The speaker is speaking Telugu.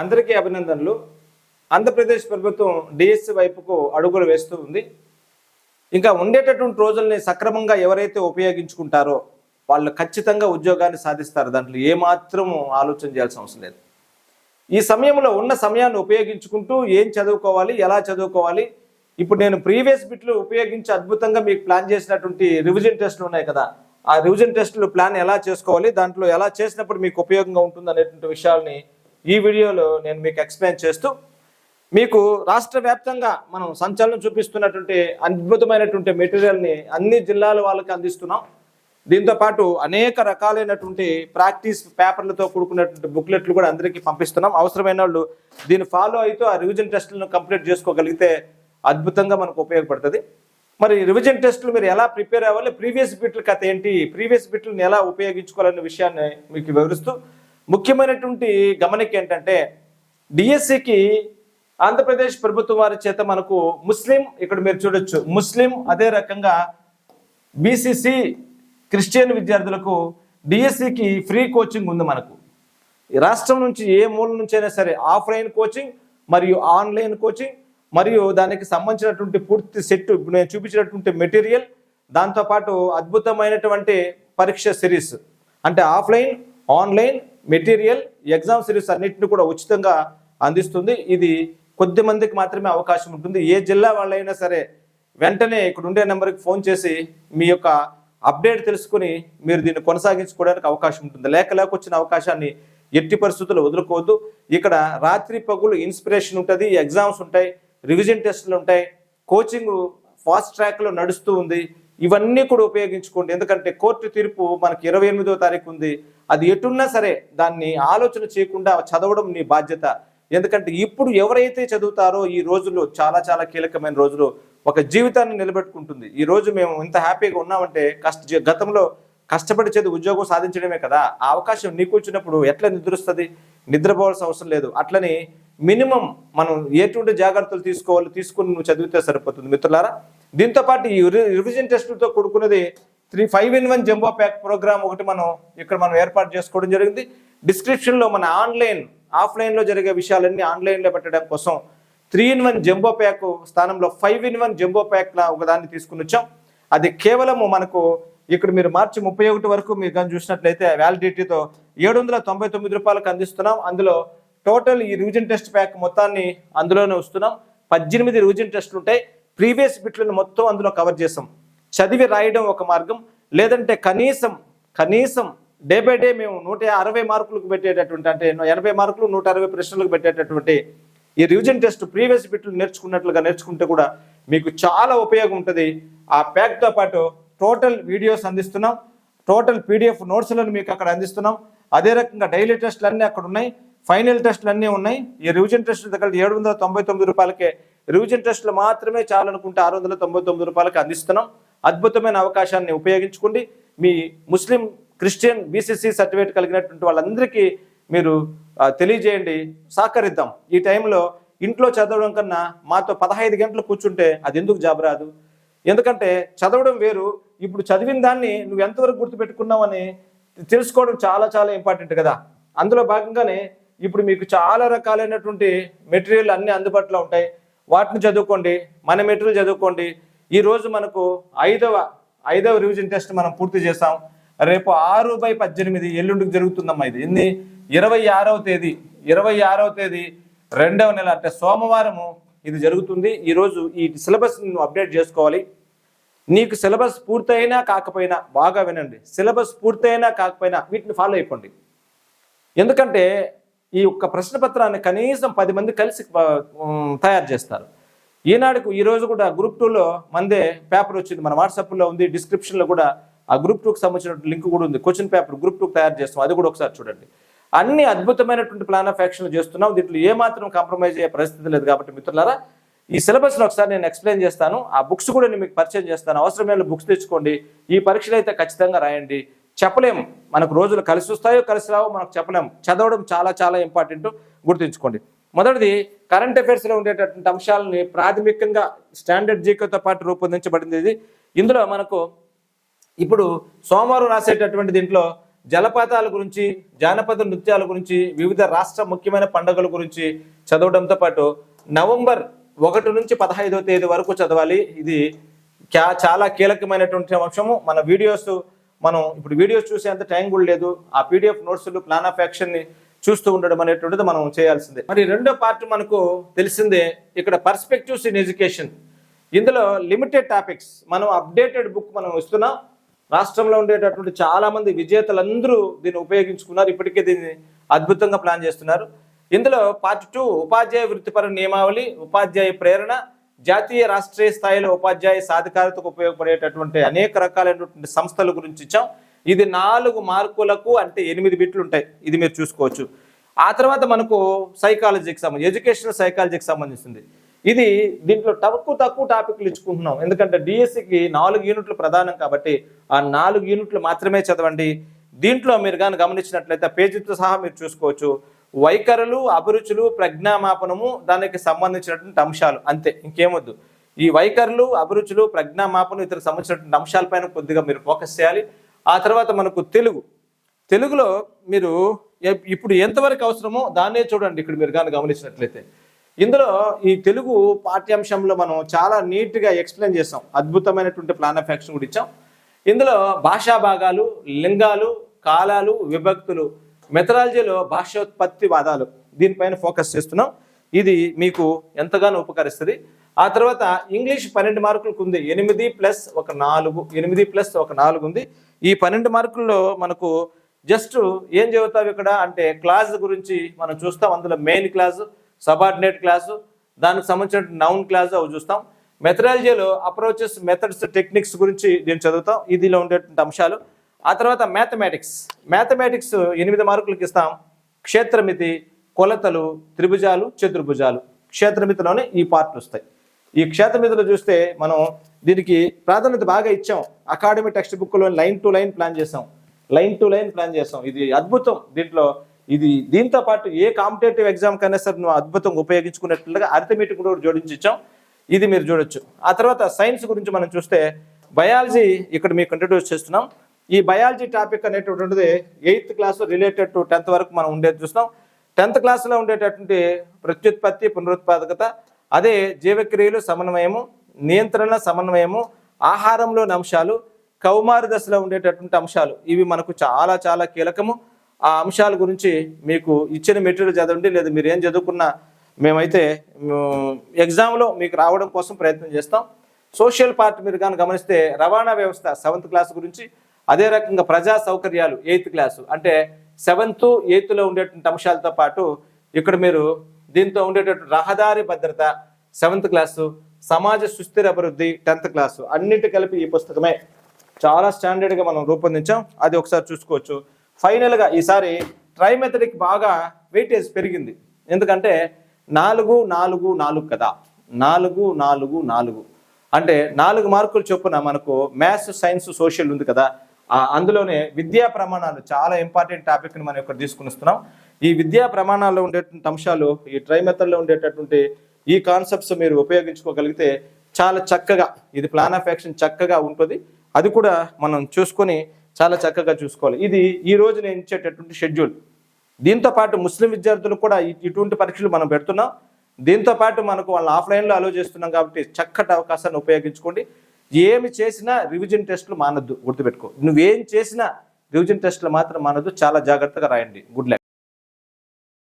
అందరికీ అభినందనలు. ఆంధ్రప్రదేశ్ ప్రభుత్వం డిఎస్సి వైపుకు అడుగులు వేస్తూ ఉంది. ఇంకా ఉండేటటువంటి రోజుల్ని సక్రమంగా ఎవరైతే ఉపయోగించుకుంటారో వాళ్ళు ఖచ్చితంగా ఉద్యోగాన్ని సాధిస్తారు. దాంట్లో ఏమాత్రం ఆలోచన చేయాల్సిన అవసరం లేదు. ఈ సమయంలో ఉన్న సమయాన్ని ఉపయోగించుకుంటూ ఏం చదువుకోవాలి ఎలా చదువుకోవాలి? ఇప్పుడు నేను ప్రీవియస్ బిట్లు ఉపయోగించి అద్భుతంగా మీకు ప్లాన్ చేసినటువంటి రివిజన్ టెస్ట్లు ఉన్నాయి కదా. ఆ రివిజన్ టెస్టులు ప్లాన్ ఎలా చేసుకోవాలి దాంట్లో ఎలా చేసినప్పుడు మీకు ఉపయోగంగా ఉంటుంది అనేటువంటి విషయాల్ని ఈ వీడియోలో నేను మీకు ఎక్స్ప్లెయిన్ చేస్తూ మీకు రాష్ట్ర వ్యాప్తంగా మనం సంచలనం చూపిస్తున్నటువంటి అద్భుతమైనటువంటి మెటీరియల్ని అన్ని జిల్లాల వాళ్ళకి అందిస్తున్నాం. దీంతో పాటు అనేక రకాలైనటువంటి ప్రాక్టీస్ పేపర్లతో కూడుకున్నటువంటి బుక్లెట్లు కూడా అందరికీ పంపిస్తున్నాం. అవసరమైన వాళ్ళు దీన్ని ఫాలో అయితే ఆ రివిజన్ టెస్టులను కంప్లీట్ చేసుకోగలిగితే అద్భుతంగా మనకు ఉపయోగపడుతుంది. మరి రివిజన్ టెస్టులు మీరు ఎలా ప్రిపేర్ అవ్వాలి? ప్రీవియస్ బిట్ల కథ ఏంటి? ప్రీవియస్ బిట్లను ఎలా ఉపయోగించుకోవాలనే విషయాన్ని మీకు వివరిస్తూ ముఖ్యమైనటువంటి గమనిక ఏంటంటే డిఎస్సికి ఆంధ్రప్రదేశ్ ప్రభుత్వం వారి చేత మనకు ముస్లిం ఇక్కడ మీరు చూడొచ్చు ముస్లిం అదే రకంగా బీసీసీ క్రిస్టియన్ విద్యార్థులకు డిఎస్సికి ఫ్రీ కోచింగ్ ఉంది మనకు. రాష్ట్రం నుంచి ఏ మూల నుంచి అయినా సరే ఆఫ్లైన్ కోచింగ్ మరియు ఆన్లైన్ కోచింగ్ మరియు దానికి సంబంధించినటువంటి పూర్తి సెట్ నేను చూపించినటువంటి మెటీరియల్ దాంతోపాటు అద్భుతమైనటువంటి పరీక్ష సిరీస్. అంటే offline online material exam series అన్నింటిని కూడా ఉచితంగా అందిస్తుంది. ఇది కొద్ది మందికి మాత్రమే అవకాశం ఉంటుంది. ఏ జిల్లా వాళ్ళైనా సరే వెంటనే ఇక్కడ ఉండే నెంబర్కి ఫోన్ చేసి మీ యొక్క అప్డేట్ తెలుసుకుని మీరు దీన్ని కొనసాగించుకోవడానికి అవకాశం ఉంటుంది. లేక లేక వచ్చిన అవకాశాన్ని ఎట్టి పరిస్థితుల్లో వదులుకోవద్దు. ఇక్కడ రాత్రి పగులు ఇన్స్పిరేషన్ ఉంటుంది ఎగ్జామ్స్ ఉంటాయి రివిజన్ టెస్టులు ఉంటాయి కోచింగ్ ఫాస్ట్ ట్రాక్లో నడుస్తూ ఉంది. ఇవన్నీ కూడా ఉపయోగించుకోండి. ఎందుకంటే కోర్టు తీర్పు మనకి ఇరవై ఎనిమిదో తారీఖు ఉంది. అది ఎటున్నా సరే దాన్ని ఆలోచన చేయకుండా చదవడం నీ బాధ్యత. ఎందుకంటే ఇప్పుడు ఎవరైతే చదువుతారో ఈ రోజుల్లో చాలా చాలా కీలకమైన రోజులు ఒక జీవితాన్ని నిలబెట్టుకుంటుంది. ఈ రోజు మేము ఇంత హ్యాపీగా ఉన్నామంటే కష్ట గతంలో కష్టపడి చదివి ఉద్యోగం సాధించడమే కదా. ఆ అవకాశం నీకు వచ్చినప్పుడు ఎట్లా నిద్రస్తుంది? నిద్రపోవాల్సిన అవసరం లేదు. అట్లని మినిమం మనం ఎటువంటి జాగ్రత్తలు తీసుకోవాలి తీసుకుని నువ్వు చదివితే సరిపోతుంది. మిత్రులారా దీంతో పాటు ఈ రివిజన్ టెస్టులతో కూడుకున్నది three five in one jumbo pack program ఒకటి మనం ఇక్కడ మనం ఏర్పాటు చేసుకోవడం జరిగింది. డిస్క్రిప్షన్లో మన ఆన్లైన్ ఆఫ్లైన్లో జరిగే విషయాలన్నీ ఆన్లైన్లో పెట్టడం కోసం three in one jumbo pack స్థానంలో ఫైవ్ ఇన్ వన్ జంబో ప్యాక్లా ఒకదాన్ని తీసుకుని వచ్చాం. అది కేవలము మనకు ఇక్కడ మీరు మార్చి ముప్పై ఒకటి వరకు మీరు కానీ చూసినట్లయితే వ్యాలిడిటీతో ఏడు వందల తొంభై తొమ్మిది రూపాయలకు అందిస్తున్నాం. అందులో టోటల్ ఈ రివిజన్ టెస్ట్ ప్యాక్ మొత్తాన్ని అందులోనే వస్తున్నాం పద్దెనిమిది రివిజన్ టెస్ట్లు ఉంటాయి ప్రీవియస్ బిట్లను మొత్తం అందులో కవర్ చేసాం. చదివి రాయడం ఒక మార్గం. లేదంటే కనీసం కనీసం డే బై డే మేము నూట అరవై మార్కులకు పెట్టేటటువంటి అంటే ఎనభై మార్కులు నూట అరవై ప్రశ్నలకు పెట్టేటటువంటి ఈ రివిజన్ టెస్ట్ ప్రీవియస్ బిట్లు నేర్చుకున్నట్లుగా నేర్చుకుంటే కూడా మీకు చాలా ఉపయోగం ఉంటుంది. ఆ ప్యాక్తో పాటు టోటల్ వీడియోస్ అందిస్తున్నాం. టోటల్ పీడిఎఫ్ నోట్స్లను మీకు అక్కడ అందిస్తున్నాం. అదే రకంగా డైలీ టెస్ట్లు అన్నీ అక్కడ ఉన్నాయి. ఫైనల్ టెస్ట్లు అన్నీ ఉన్నాయి. ఈ రివిజన్ టెస్ట్ దగ్గర ఏడు వందల తొంభై తొమ్మిది రూపాయలకే రివిజన్ టెస్ట్లు మాత్రమే చాలనుకుంటే ఆరు వందల తొంభై తొమ్మిది రూపాయలకి అందిస్తున్నాం. అద్భుతమైన అవకాశాన్ని ఉపయోగించుకోండి. మీ ముస్లిం క్రిస్టియన్ బీసీసీ సర్టిఫికేట్ కలిగినటువంటి వాళ్ళందరికీ మీరు తెలియజేయండి. సహకరిద్దాం. ఈ టైంలో ఇంట్లో చదవడం కన్నా మాతో పదహైదు గంటలు కూర్చుంటే అది ఎందుకు జాబ్ రాదు? ఎందుకంటే చదవడం వేరు. ఇప్పుడు చదివిన దాన్ని నువ్వు ఎంతవరకు గుర్తుపెట్టుకున్నావని తెలుసుకోవడం చాలా చాలా ఇంపార్టెంట్ కదా. అందులో భాగంగానే ఇప్పుడు మీకు చాలా రకాలైనటువంటి మెటీరియల్ అన్ని అందుబాటులో ఉంటాయి. వాటిని చదువుకోండి. మన మెటీరియల్ చదువుకోండి. ఈరోజు మనకు ఐదవ ఐదవ రివిజన్ టెస్ట్ మనం పూర్తి చేసాం రేపు ఆరు బై పద్దెనిమిది ఎల్లుండికి జరుగుతుందమ్మా ఇది. ఎన్ని ఇరవై ఆరవ తేదీ ఇరవై ఆరవ తేదీ రెండవ నెల అంటే సోమవారము ఇది జరుగుతుంది. ఈరోజు ఈ సిలబస్ నువ్వు అప్డేట్ చేసుకోవాలి. నీకు సిలబస్ పూర్తయినా కాకపోయినా బాగా వినండి. సిలబస్ పూర్తయినా కాకపోయినా వీటిని ఫాలో అయిపోండి. ఎందుకంటే ఈ యొక్క ప్రశ్న పత్రాన్ని కనీసం పది మంది కలిసి తయారు చేస్తారు. ఈనాడుకు ఈ రోజు కూడా గ్రూప్ టూలో మందే పేపర్ వచ్చింది. మన వాట్సాప్లో ఉంది డిస్క్రిప్షన్లో కూడా ఆ గ్రూప్ టూకి సంబంధించిన లింక్ కూడా ఉంది. క్వశ్చన్ పేపర్ గ్రూప్ టూ తయారు చేస్తాం అది కూడా ఒకసారి చూడండి. అన్ని అద్భుతమైనటువంటి ప్లాన్ ఆఫ్ యాక్షన్లు చేస్తున్నాం. దీంట్లో ఏమాత్రం కాంప్రమైజ్ అయ్యే పరిస్థితి లేదు కాబట్టి మిత్రులారా ఈ సిలబస్లో ఒకసారి నేను ఎక్స్ప్లెయిన్ చేస్తాను. ఆ బుక్స్ కూడా నేను మీకు పరిచయం చేస్తాను. అవసరమైన బుక్స్ తెచ్చుకోండి. ఈ పరీక్షలు అయితే ఖచ్చితంగా రాయండి. చెప్పలేము మనకు రోజులు కలిసి వస్తాయో కలిసి రావో మనకు చెప్పలేము చదవడం చాలా చాలా ఇంపార్టెంట్ గుర్తుంచుకోండి. మొదటిది కరెంట్ అఫైర్స్లో ఉండేటటువంటి అంశాలని ప్రాథమికంగా స్టాండర్డ్ జీకోతో పాటు రూపొందించబడింది ఇది. ఇందులో మనకు ఇప్పుడు సోమవారం రాసేటటువంటి దీంట్లో జలపాతాల గురించి జానపద నృత్యాల గురించి వివిధ రాష్ట్ర ముఖ్యమైన పండుగల గురించి చదవడంతో పాటు నవంబర్ ఒకటి నుంచి పదహైదవ తేదీ వరకు చదవాలి. ఇది చాలా కీలకమైనటువంటి అంశము. మన వీడియోస్ మనం ఇప్పుడు వీడియోస్ చూసేంత టైం కూడా లేదు. ఆ పీడిఎఫ్ నోట్స్లు ప్లాన్ ఆఫ్ యాక్షన్ని చూస్తూ ఉండడం అనేటువంటిది మనం చేయాల్సిందే. మరి రెండో పార్ట్ మనకు తెలిసిందే ఇక్కడ పర్స్పెక్టివ్స్ ఇన్ ఎడ్యుకేషన్ ఇందులో లిమిటెడ్ టాపిక్స్ మనం అప్డేటెడ్ బుక్ మనం ఇస్తున్నాం. రాష్ట్రంలో ఉండేటటువంటి చాలా మంది విజేతలందరూ దీన్ని ఉపయోగించుకున్నారు ఇప్పటికే దీన్ని అద్భుతంగా ప్లాన్ చేస్తున్నారు. ఇందులో పార్ట్ టూ ఉపాధ్యాయ వృత్తిపర నియమావళి ఉపాధ్యాయ ప్రేరణ జాతీయ రాష్ట్రీయ స్థాయిలో ఉపాధ్యాయ సాధికారతకు ఉపయోగపడేటటువంటి అనేక రకాలైనటువంటి సంస్థల గురించి ఇచ్చాం. ఇది నాలుగు మార్కులకు అంటే ఎనిమిది బిట్లు ఉంటాయి. ఇది మీరు చూసుకోవచ్చు. ఆ తర్వాత మనకు సైకాలజీకి సంబంధించి ఎడ్యుకేషనల్ సైకాలజీకి సంబంధించింది. ఇది దీంట్లో తక్కువ తక్కువ టాపిక్లు ఇచ్చుకుంటున్నాం. ఎందుకంటే డిఎస్సికి నాలుగు యూనిట్లు ప్రధానం కాబట్టి ఆ నాలుగు యూనిట్లు మాత్రమే చదవండి. దీంట్లో మీరు కానీ గమనించినట్లయితే పేజీతో సహా మీరు చూసుకోవచ్చు. వైఖరులు అభిరుచులు ప్రజ్ఞామాపనము దానికి సంబంధించినటువంటి అంశాలు. అంతే ఇంకేమొద్దు ఈ వైఖరులు అభిరుచులు ప్రజ్ఞామాపనం ఇతర సంబంధించినటువంటి అంశాలపైన కొద్దిగా మీరు ఫోకస్ చేయాలి. ఆ తర్వాత మనకు తెలుగు. తెలుగులో మీరు ఇప్పుడు ఎంతవరకు అవసరమో దాన్నే చూడండి ఇక్కడ మీరు కానీ గమనించినట్లయితే. ఇందులో ఈ తెలుగు పాఠ్యాంశంలో మనం చాలా నీట్గా ఎక్స్ప్లెయిన్ చేస్తాం అద్భుతమైనటువంటి ప్లాన్ ఆఫ్ యాక్షన్ కూడా ఇచ్చాం. ఇందులో భాషా భాగాలు లింగాలు కాలాలు విభక్తులు మెథడాలజీలో భాషోత్పత్తి వాదాలు దీనిపైన ఫోకస్ చేస్తున్నాం. ఇది మీకు ఎంతగానో ఉపకరిస్తుంది. ఆ తర్వాత ఇంగ్లీష్ పన్నెండు మార్కులకు ఉంది. ఎనిమిది ప్లస్ ఒక నాలుగు ఎనిమిది ప్లస్ ఒక నాలుగు ఉంది. ఈ పన్నెండు మార్కుల్లో మనకు జస్ట్ ఏం చదువుతావు ఇక్కడ అంటే క్లాస్ గురించి మనం చూస్తాం. అందులో మెయిన్ క్లాసు సబార్డినేట్ క్లాసు దానికి సంబంధించిన నౌన్ క్లాస్ అవి చూస్తాం. మెథడాలజీలో అప్రోచెస్ మెథడ్స్ టెక్నిక్స్ గురించి నేను చదువుతాం. ఇదిలో ఉండేటువంటి అంశాలు. ఆ తర్వాత మ్యాథమెటిక్స్. మ్యాథమెటిక్స్ ఎనిమిది మార్కులకి ఇస్తాం. క్షేత్రమితి కొలతలు త్రిభుజాలు చతుర్భుజాలు క్షేత్రమితిలోనే ఈ పార్ట్లు వస్తాయి. ఈ క్షేత్రమితిలో చూస్తే మనం దీనికి ప్రాధాన్యత బాగా ఇచ్చాం. అకాడమీ టెక్స్ట్ బుక్లో లైన్ టు లైన్ ప్లాన్ చేసాం లైన్ టు లైన్ ప్లాన్ చేసాం ఇది అద్భుతం. దీంట్లో ఇది దీంతో పాటు ఏ కాంపిటేటివ్ ఎగ్జామ్ కన్నా సరే నువ్వు అద్భుతంగా ఉపయోగించుకున్నట్లుగా అర్థమెటిక్ కూడా జోడించి ఇచ్చాం ఇది మీరు చూడొచ్చు. ఆ తర్వాత సైన్స్ గురించి మనం చూస్తే బయాలజీ ఇక్కడ మీకు ఇంట్రడ్యూస్ చేస్తున్నాం. ఈ బయాలజీ టాపిక్ అనేటువంటిది eighth class related to tenth వరకు మనం ఉండేది చూస్తాం టెన్త్ క్లాస్లో ఉండేటటువంటి ప్రత్యుత్పత్తి పునరుత్పాదకత అదే జీవక్రియలు సమన్వయము నియంత్రణ సమన్వయము ఆహారంలోని అంశాలు కౌమారి దశలో ఉండేటటువంటి అంశాలు. ఇవి మనకు చాలా చాలా కీలకము. ఆ అంశాల గురించి మీకు ఇచ్చిన మెటీరియల్ చదవండి లేదా మీరు ఏం చదువుకున్నా మేమైతే ఎగ్జామ్లో మీకు రావడం కోసం ప్రయత్నం చేస్తాం. సోషల్ పార్ట్ మీరు కానీ గమనిస్తే రవాణా వ్యవస్థ సెవెంత్ క్లాస్ గురించి అదే రకంగా ప్రజా సౌకర్యాలు ఎయిత్ క్లాసు. అంటే సెవెంత్ ఎయిత్లో ఉండేటువంటి అంశాలతో పాటు ఇక్కడ మీరు దీంతో ఉండేటటువంటి రహదారి భద్రత సెవెంత్ క్లాసు సమాజ సుస్థిర అభివృద్ధి టెన్త్ క్లాసు అన్నిటి కలిపి ఈ పుస్తకమే. చాలా స్టాండర్డ్గా మనం రూపొందించాం. అది ఒకసారి చూసుకోవచ్చు. ఫైనల్గా ఈసారి ట్రై మెథడిక్ బాగా వెయిటేజ్ పెరిగింది. ఎందుకంటే నాలుగు నాలుగు నాలుగు కదా. నాలుగు నాలుగు నాలుగు. అంటే నాలుగు మార్కులు చొప్పున మనకు మ్యాథ్స్ సైన్స్ సోషల్ ఉంది కదా. అందులోనే విద్యా ప్రమాణాలు చాలా ఇంపార్టెంట్ టాపిక్ని మనం ఇక్కడ తీసుకుని వస్తున్నాం. ఈ విద్యా ప్రమాణాల్లో ఉండేటువంటి అంశాలు ఈ ట్రై మెథడ్లో ఉండేటటువంటి ఈ కాన్సెప్ట్స్ మీరు ఉపయోగించుకోగలిగితే చాలా చక్కగా ఇది ప్లాన్ ఆఫ్ యాక్షన్ చక్కగా ఉంటుంది. అది కూడా మనం చూసుకొని చాలా చక్కగా చూసుకోవాలి. ఇది ఈ రోజు నేను ఇచ్చేటటువంటి షెడ్యూల్. దీంతో పాటు ముస్లిం విద్యార్థులకు కూడా ఇటువంటి పరీక్షలు మనం పెడుతున్నాం. దీంతో పాటు మనకు వాళ్ళు ఆఫ్లైన్లో అలో చేస్తున్నాం కాబట్టి చక్కటి అవకాశాన్ని ఉపయోగించుకోండి. ఏమి చేసినా రివిజన్ టెస్ట్లు మానద్దు. గుర్తుపెట్టుకో. నువ్వేం చేసినా రివిజన్ టెస్ట్లు మాత్రం మానద్దు. చాలా జాగ్రత్తగా రాయండి. Good luck